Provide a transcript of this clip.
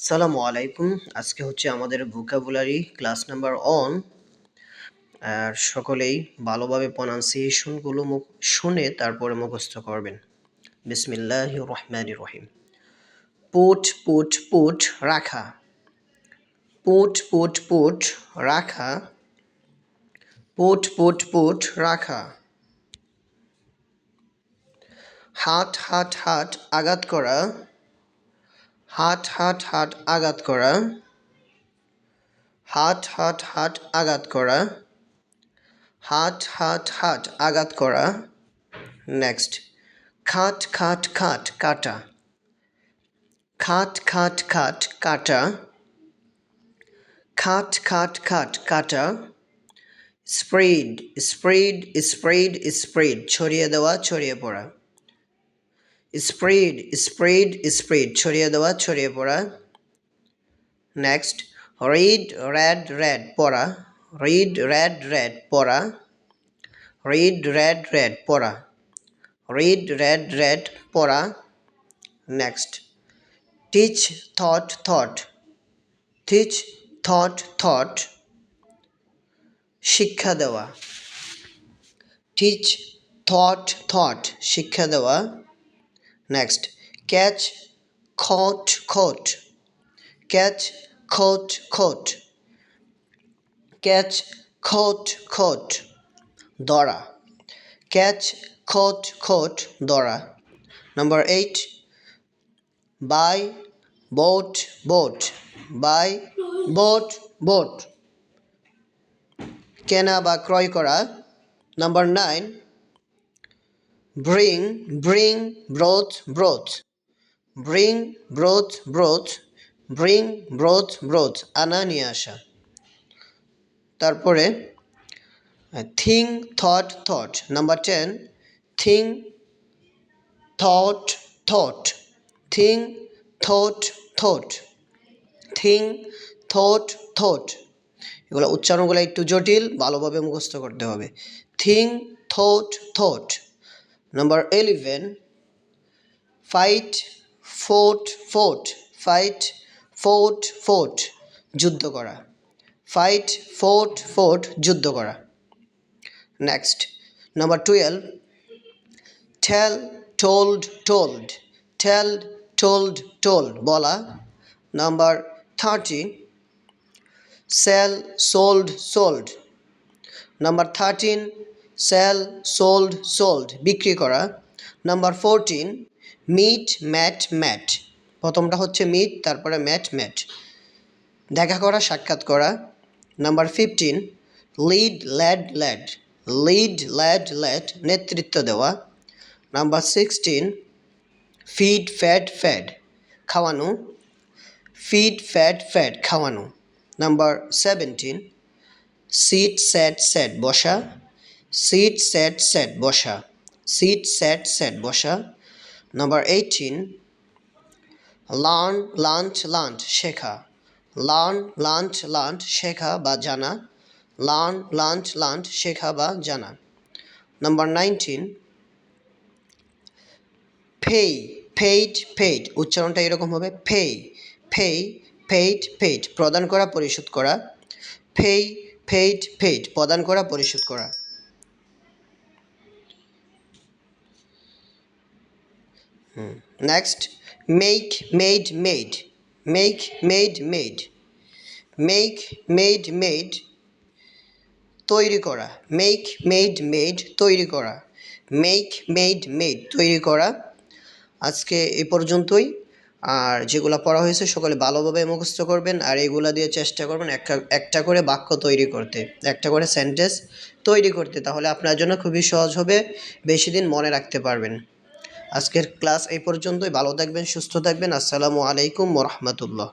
আসসালামু আলাইকুম। আজকে হচ্ছে আমাদের ভোকাবুলারি ক্লাস নাম্বার অন আর সকলেই ভালোভাবে প্রনাউন্সিয়েশনগুলো মুখ শুনে তারপরে মুখস্থ করবেন। বিসমিল্লাহ রহমান রহিম। পুট পুট পুট, রাখা। পুট পুট পুট, রাখা। পুট পুট পুট, রাখা। হাট হাট হাট আঘাত করা। হাট হাট হাট আঘাত করা। হাট হাট হাট আঘাত করা। হাট হাট হাট আঘাত করা। নেক্সট। খাট খাট খাট কাটা। খাট খাট খাট কাটা। খাট খাট খাট কাটা। স্প্রেড স্প্রেড স্প্রেড স্প্রেড, ছড়িয়ে দেওয়া, ছড়িয়ে পড়া। স্প্রেড স্প্রেড স্প্রেড ছড়িয়ে দেওয়া, ছড়িয়ে পড়া। নেক্সট রিড রেড রেড পড়া। রিড রেড রেড পড়া। রিড রেড রেড পড়া। রিড রেড রেড পড়া। Next teach taught taught teach taught taught শিক্ষা দেওয়া। টিচ থট থট শিক্ষা দেওয়া। নেক্সট ক্যাচ খট খট ক্যাচ খট খট catch caught caught দড়া catch caught caught দড়া number eight buy bought bought buy bought bought কেনা বা ক্রয় করা। Number nine bring brought brought bring brought brought bring brought brought broth আনা নিয়ে আসা। তারপরে think thought thought number ten think thought thought think thought thought think thought thought এগুলো উচ্চারণগুলো একটু জটিল, ভালোভাবে মুখস্থ করতে হবে। Think thought thought number eleven fight fought fought fight fought fought যুদ্ধ করা। ফাইট ফোর্ট ফোর্ট যুদ্ধ করা। Next number twelve tell told told tell told told বলা। Number thirty sell sold sold number thirteen sell sold sold বিক্রি করা। Number fourteen meet met met প্রথমটা হচ্ছে meet তারপরে ম্যাট ম্যাট দেখা করা, সাক্ষাৎ করা। Number fifteen lead led led lead led led নেতৃত্ব দেওয়া। Number sixteen feed fed fed খাওয়ানো। ফিড ফ্যাড ফ্যাড খাওয়ানো। Number seventeen sit sat sat বসা। সিট স্যাট স্যাট বসা। সিট স্যাট স্যাট বসা। Number eighteen learn learnt learnt শেখা। Learn learnt learnt শেখা বা জানা। লার্ন লাঞ্চ লাঞ্চ শেখা বা জানা। Number nineteen Fei fade fade উচ্চারণটা এরকম হবে। ফেই ফেই ফেইড ফেইড প্রদান করা, পরিশোধ করা। ফেই ফেইড ফেইড প্রদান করা, পরিশোধ করা। Next make made made make made made make made made তৈরি করা। মেক মেড মেড তৈরি করা। মেক মেড মেড তৈরি করা। আজকে এ পর্যন্তই। আর যেগুলো পড়া হয়েছে সকলে ভালোভাবে মুখস্থ করবেন। আর এগুলা দিয়ে চেষ্টা করবেন একটা একটা করে বাক্য তৈরি করতে। একটা করে সেন্টেন্স তৈরি করতে। তাহলে আপনার জন্য খুবই সহজ হবে। বেশি দিন মনে রাখতে পারবেন। আজকের ক্লাস এই পর্যন্তই। ভালো থাকবেন সুস্থ থাকবেন। আসসালামু আলাইকুম রহমতুল্লাহ।